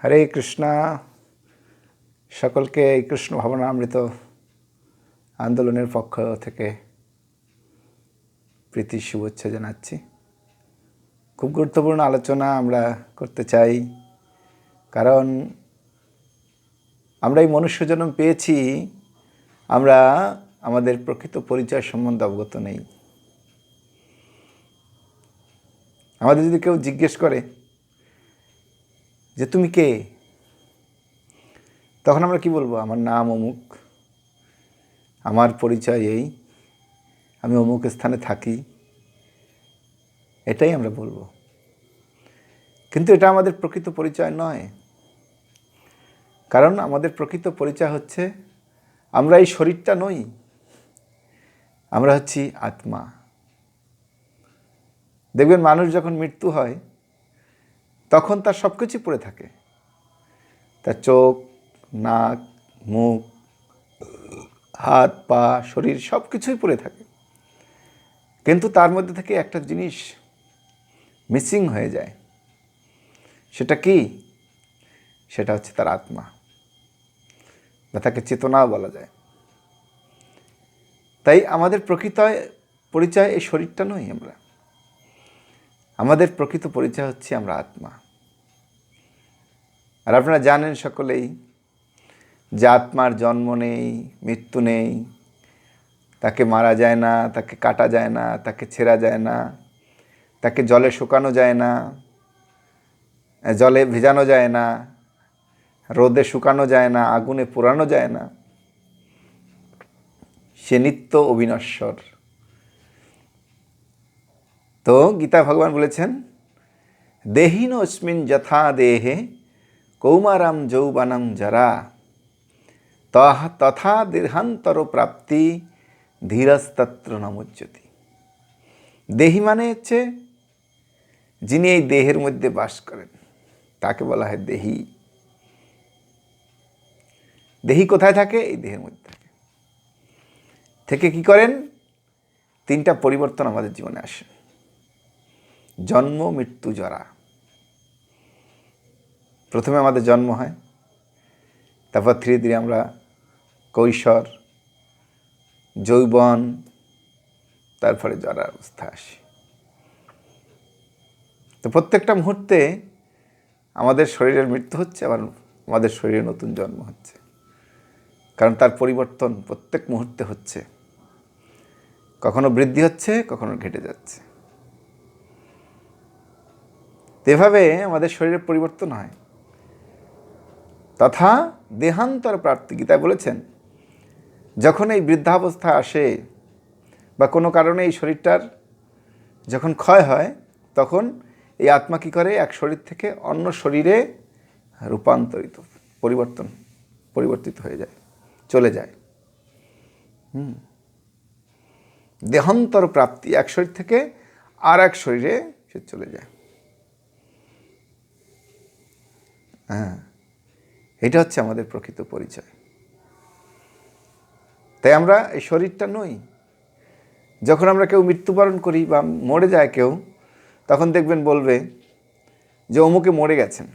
হরে কৃষ্ণা। সকলকে এই কৃষ্ণ ভাবনামৃত আন্দোলনের পক্ষ থেকে প্রীতি, শুভেচ্ছা জানাচ্ছি। খুব গুরুত্বপূর্ণ আলোচনা আমরা করতে চাই, কারণ আমরা এই মনুষ্য জন্ম পেয়েছি, আমরা আমাদের প্রকৃত পরিচয় সম্বন্ধে অবগত নেই। আমাদের যদি কেউ জিজ্ঞেস করে যে তুমি কে? তখন আমরা কি বলব? আমার নাম অমুক, আমার পরিচয় এই, আমি অমুক স্থানে থাকি, এটাই আমরা বলব। কিন্তু এটা আমাদের প্রকৃত পরিচয় নয়। কারণ আমাদের প্রকৃত পরিচয় হচ্ছে আমরা এই শরীরটা নই, আমরা হচ্ছি আত্মা। দেখবেন মানুষ যখন মৃত্যু হয় তখন তার সব কিছুই পড়ে থাকে। তার চোখ, নাক, মুখ, হাত, পা, শরীর সব কিছুই পড়ে থাকে। কিন্তু তার মধ্যে থেকে একটা জিনিস মিসিং হয়ে যায়। সেটা কি? সেটা হচ্ছে তার আত্মা। বা তাকে চেতনাও বলা যায়। তাই আমাদের প্রকৃত পরিচয় এই শরীরটা নই আমরা। আমাদের প্রকৃত পরিচয় হচ্ছে আমরা আত্মা। আর আপনারা জানেন সকলেই যে আত্মার জন্ম নেই, মৃত্যু নেই। তাকে মারা যায় না, তাকে কাটা যায় না, তাকে ছেঁড়া যায় না, তাকে জলে শুকানো যায় না, জলে ভেজানো যায় না, রোদে শুকানো যায় না, আগুনে পোড়ানো যায় না। সে নিত্য অবিনশ্বর। তো গীতা ভগবান বলেছেন, দেহিন অস্মিন যথা দেহে, কৌমারাম যৌবানাম যারা তথা দীর্ঘান্তর প্রাপ্তি ধীরস্তত্র নমুচ্যতি। দেহি মানে হচ্ছে যিনি এই দেহের মধ্যে বাস করেন, তাকে বলা হয় দেহি। দেহি কোথায় থাকে? এই দেহের মধ্যে থাকে। থেকে কি করেন? তিনটা পরিবর্তন আমাদের জীবনে আসে। জন্ম, মৃত্যু, জরা। প্রথমে আমাদের জন্ম হয়, তারপর ধীরে ধীরে আমরা কৈশোর, যৌবন, তারপরে জরার অবস্থা আসি। তো প্রত্যেকটা মুহূর্তে আমাদের শরীরের মৃত্যু হচ্ছে, আবার আমাদের শরীরে নতুন জন্ম হচ্ছে। কারণ তার পরিবর্তন প্রত্যেক মুহূর্তে হচ্ছে। কখনো বৃদ্ধি হচ্ছে, কখনো ঘেটে যাচ্ছে। এভাবে আমাদের শরীরের পরিবর্তন হয়। তথা দেহান্তর প্রাপ্তি গীতায় বলেছেন, যখন এই বৃদ্ধাবস্থা আসে বা কোনো কারণে এই শরীরটার যখন ক্ষয় হয়, তখন এই আত্মা কী করে? এক শরীর থেকে অন্য শরীরে রূপান্তরিত, পরিবর্তন, পরিবর্তিত হয়ে যায়, চলে যায়। হুম। দেহান্তর প্রাপ্তি এক শরীর থেকে আর এক শরীরে সে চলে যায়। হ্যাঁ এটা হচ্ছে আমাদের প্রকৃত পরিচয়। তাই আমরা এই শরীরটা নই। যখন আমরা কেউ মৃত্যুবরণ করি বা মরে যায় কেউ, তখন দেখবেন বলবে যে অমুকে মরে গেছেন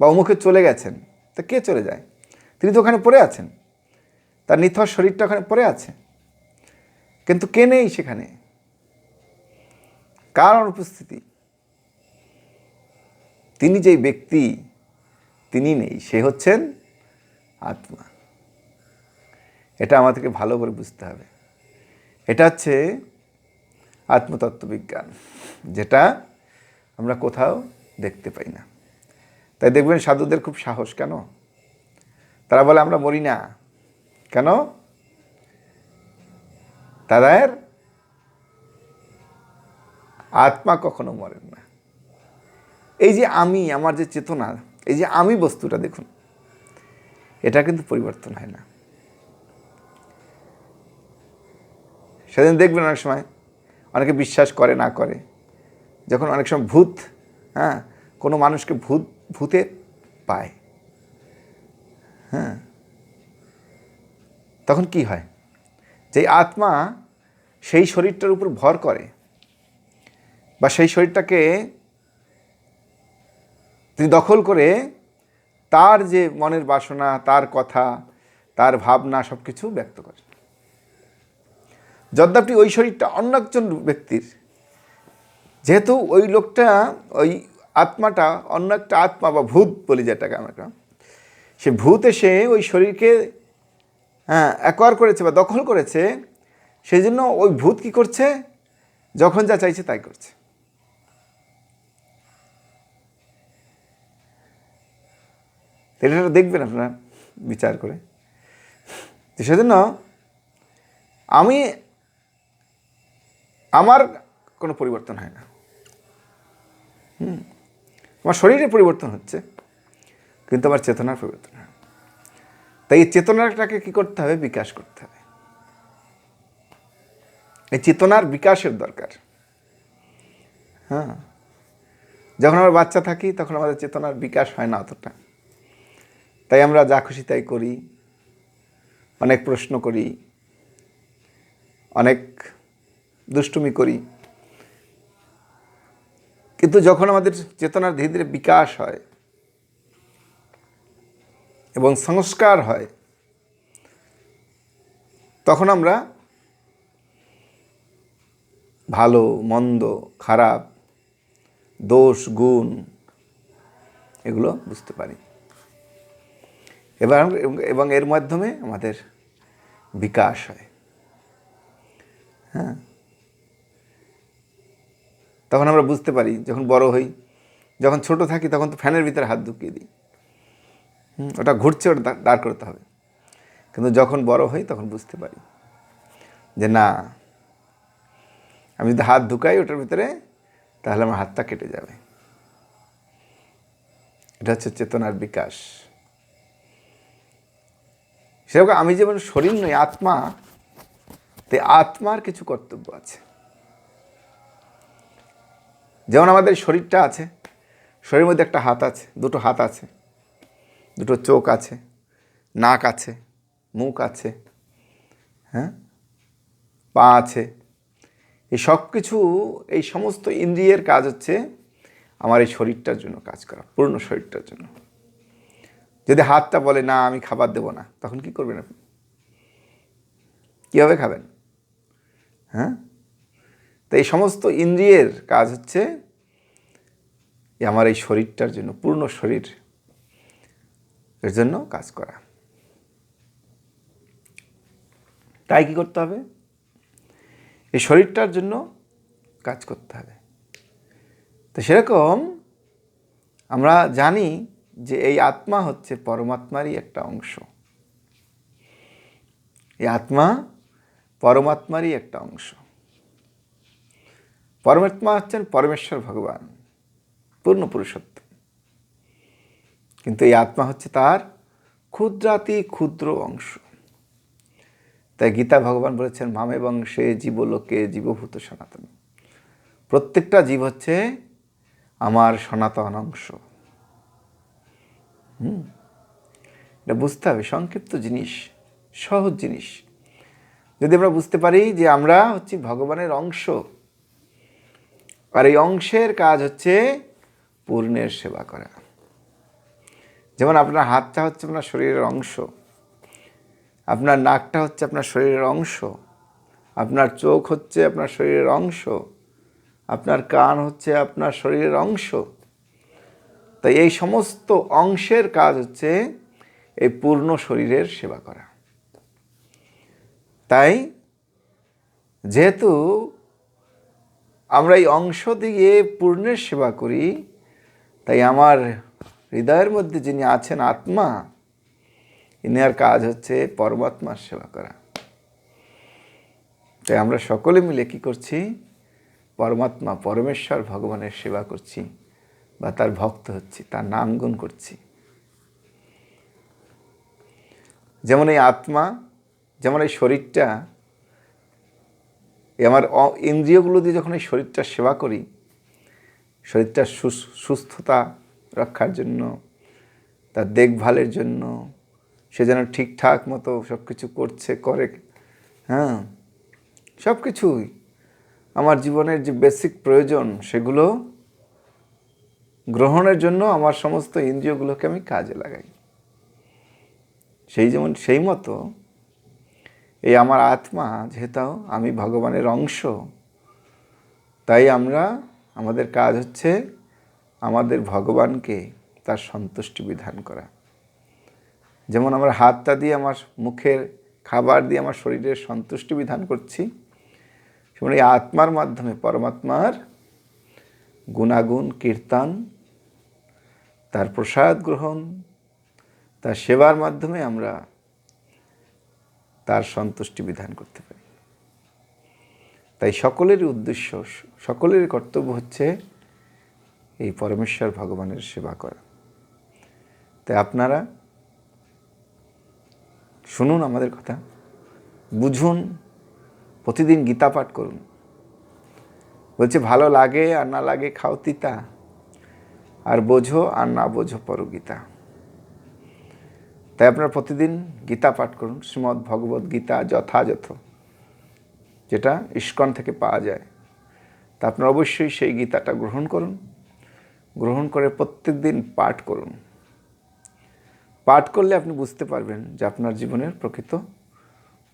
বা অমুকে চলে গেছেন। তা কে চলে যায়? তিনি তো ওখানে পড়ে আছেন। তার নিথর শরীরটা ওখানে পড়ে আছে। কিন্তু কে নেই সেখানে? কার অনুপস্থিতি? তিনি যেই ব্যক্তি, তিনি নেই, সে হচ্ছেন আত্মা। এটা আমাদেরকে ভালো করে বুঝতে হবে। এটা হচ্ছে আত্মতত্ত্ববিজ্ঞান যেটা আমরা কোথাও দেখতে পাই না। তাই দেখবেন সাধুদের খুব সাহস কেন? তারা বলে, আমরা মরি না। কেন? তাদের আত্মা কখনো মরেন না। এই যে আমি, আমার যে চেতনা, এই যে আমি বস্তুটা দেখুন, এটা কিন্তু পরিবর্তন হয় না। সেদিন দেখবেন অনেক সময়, অনেকে বিশ্বাস করে, না করে। যখন অনেক সময় ভূত হ্যাঁ কোনো মানুষকে ভূত, ভূতে পায় হ্যাঁ তখন কি হয়? যে আত্মা সেই শরীরটার উপর ভর করে, বা সেই শরীরটাকে দখল করে তার যে মনের বাসনা, তার কথা, তার ভাবনা সব কিছু ব্যক্ত করে যদ্যাপি ওই শরীরটা অন্য একজন ব্যক্তির, যেহেতু ওই লোকটা, ওই আত্মাটা অন্য একটা আত্মা বা ভূত বলি যেটাকে আমরা সে ভূত এসে ওই শরীরকে হ্যাঁ অ্যাকোয়ার করেছে বা দখল করেছে সেই জন্য ওই ভূত কি করছে? যখন যা চাইছে তাই করছে। এটা দেখবেন আপনারা, বিচার করে। তো সেজন্য আমি, আমার কোনো পরিবর্তন হয় না। হুম, আমার শরীরে পরিবর্তন হচ্ছে, কিন্তু আমার চেতনার পরিবর্তন হয়। তাই এই চেতনাটাকে কী করতে হবে? বিকাশ করতে হবে। এই চেতনার বিকাশের দরকার। হ্যাঁ যখন আমরা বাচ্চা থাকি, তখন আমাদের চেতনার বিকাশ হয় না অতটা। তাই আমরা যা খুশি তাই করি, অনেক প্রশ্ন করি, অনেক দুষ্টুমি করি। কিন্তু যখন আমাদের চেতনার ধীরে ধীরে বিকাশ হয় এবং সংস্কার হয়, তখন আমরা ভালো, মন্দ, খারাপ, দোষ, গুণ এগুলো বুঝতে পারি। এবার এবং এর মাধ্যমে আমাদের বিকাশ হয়। হ্যাঁ? তখন আমরা বুঝতে পারি, যখন বড় হই, যখন ছোট থাকি, তখন তো ফ্যানের ভিতরে হাত ঢুকিয়ে দিই। ওটা ঘুরছে, ওটা দাঁড় করতে হবে। কিন্তু যখন বড় হই, তখন বুঝতে পারি যে না, আমি যদি হাত ঢুকাই ওটার ভিতরে, তাহলে আমার হাতটা কেটে যাবে। এটা হচ্ছে চেতনার বিকাশ। সেরকম আমি যেমন শরীর নই, আত্মা, তে আত্মার কিছু কর্তব্য আছে। যেমন আমাদের শরীরটা আছে, শরীরের মধ্যে একটা হাত আছে, দুটো হাত আছে, দুটো চোখ আছে, নাক আছে, মুখ আছে হ্যাঁ? পা আছে। এই সব কিছু এই সমস্ত ইন্দ্রিয়ের কাজ হচ্ছে আমার এই শরীরটার জন্য কাজ করা, পূর্ণ শরীরটার জন্য। যদি হাতটা বলে, না, আমি খাবার দেবো না, তখন কি করবেন আপনি? কীভাবে খাবেন? হ্যাঁ? তো এই সমস্ত ইন্দ্রিয়ের কাজ হচ্ছে আমার এই শরীরটার জন্য, পূর্ণ শরীর এর জন্য কাজ করা। তাই কি করতে হবে? এই শরীরটার জন্য কাজ করতে হবে। তো সেরকম আমরা জানি যে এই আত্মা হচ্ছে পরমাত্মারই একটা অংশ। এই আত্মা পরমাত্মারই একটা অংশ। পরমাত্মা হচ্ছেন পরমেশ্বর ভগবান, পূর্ণ পুরুষত্ব কিন্তু এই আত্মা হচ্ছে তার ক্ষুদ্রাতি ক্ষুদ্র অংশ। তাই গীতা ভগবান বলেছেন, মামে বংশে জীবলোকে জীবভূত সনাতন। প্রত্যেকটা জীব হচ্ছে আমার সনাতন অংশ। হুম। এটা বুঝতে হবে, সংক্ষিপ্ত জিনিস, সহজ জিনিস। যদি আমরা বুঝতে পারি যে আমরা হচ্ছি ভগবানের অংশ, আর এই অংশের কাজ হচ্ছে পূর্ণের সেবা করা। যেমন আপনার হাতটা হচ্ছে আপনার শরীরের অংশ, আপনার নাকটা হচ্ছে আপনার শরীরের অংশ, আপনার চোখ হচ্ছে আপনার শরীরের অংশ, আপনার কান হচ্ছে আপনার শরীরের অংশ তাই এই সমস্ত অংশের কাজ হচ্ছে এই পূর্ণ শরীরের সেবা করা। তাই যেহেতু আমরা এই অংশ দিয়ে পূর্ণের সেবা করি, তাই আমার হৃদয়ের মধ্যে যিনি আছেন আত্মা, ইনার কাজ হচ্ছে পরমাত্মার সেবা করা। তাই আমরা সকলে মিলে কি করছি? পরমাত্মা, পরমেশ্বর ভগবানের সেবা করছি। বা তার ভক্ত হচ্ছি, তার নাম গুণ করছি। যেমন এই আত্মা, যেমন এই শরীরটা আমার ইন্দ্রিয়গুলো দিয়ে যখন এই শরীরটার সেবা করি শরীরটার সুস- সুস্থতা রক্ষার জন্য, তার দেখভালের জন্য, সে যেন ঠিকঠাক মতো সব কিছু করছে, করে হ্যাঁ সব কিছুই আমার জীবনের যে বেসিক প্রয়োজন, সেগুলো গ্রহণের জন্য আমার সমস্ত ইন্দ্রিয়গুলোকে আমি কাজে লাগাই। সেই যেমন, সেই মতো এই আমার আত্মা, যেহেতু আমি ভগবানের অংশ, তাই আমরা, আমাদের কাজ হচ্ছে আমাদের ভগবানকে তার সন্তুষ্টি বিধান করা। যেমন আমরা হাতটা দিয়ে আমার মুখের খাবার দিয়ে আমার শরীরের সন্তুষ্টি বিধান করছি, সেমন এই আত্মার মাধ্যমে, পরমাত্মার গুণাগুণ, কীর্তন, তার প্রসাদ গ্রহণ, তার সেবার মাধ্যমে আমরা তার সন্তুষ্টি বিধান করতে পারি। তাই সকলেরই উদ্দেশ্য, সকলেরই কর্তব্য হচ্ছে এই পরমেশ্বর ভগবানের সেবা করা। তাই আপনারা শুনুন আমাদের কথা, বুঝুন, প্রতিদিন গীতা পাঠ করুন। বলছে, ভালো লাগে আর না লাগে খাও তিতা, আর বোঝো আর না বোঝো পর গীতা তাই আপনারা প্রতিদিন গীতা পাঠ করুন, শ্রীমদ্ ভগবত গীতা যথাযথ, যেটা ইস্কন থেকে পাওয়া যায়। তা আপনারা অবশ্যই সেই গীতাটা গ্রহণ করুন, গ্রহণ করে প্রত্যেক দিন পাঠ করুন। পাঠ করলে আপনি বুঝতে পারবেন যে আপনার জীবনের প্রকৃত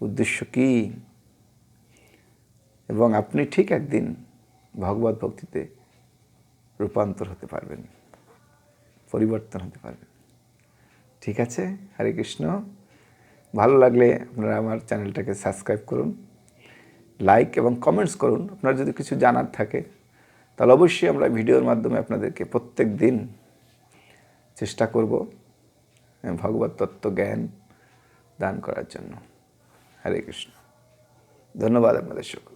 উদ্দেশ্য কী। এবং আপনি ঠিক একদিন ভগবত ভক্তিতে রূপান্তর হতে পারবেন, পরিবর্তন হতে পারবেন। ঠিক আছে? হরে কৃষ্ণ। ভালো লাগলে আপনারা আমার চ্যানেলটাকে সাবস্ক্রাইব করুন, লাইক এবং কমেন্টস করুন। আপনার যদি কিছু জানার থাকে, তাহলে অবশ্যই আমরা ভিডিওর মাধ্যমে আপনাদেরকে প্রত্যেক দিন চেষ্টা করব ভগবত তত্ত্ব জ্ঞান দান করার জন্য। হরে কৃষ্ণ। ধন্যবাদ আপনাদের সকল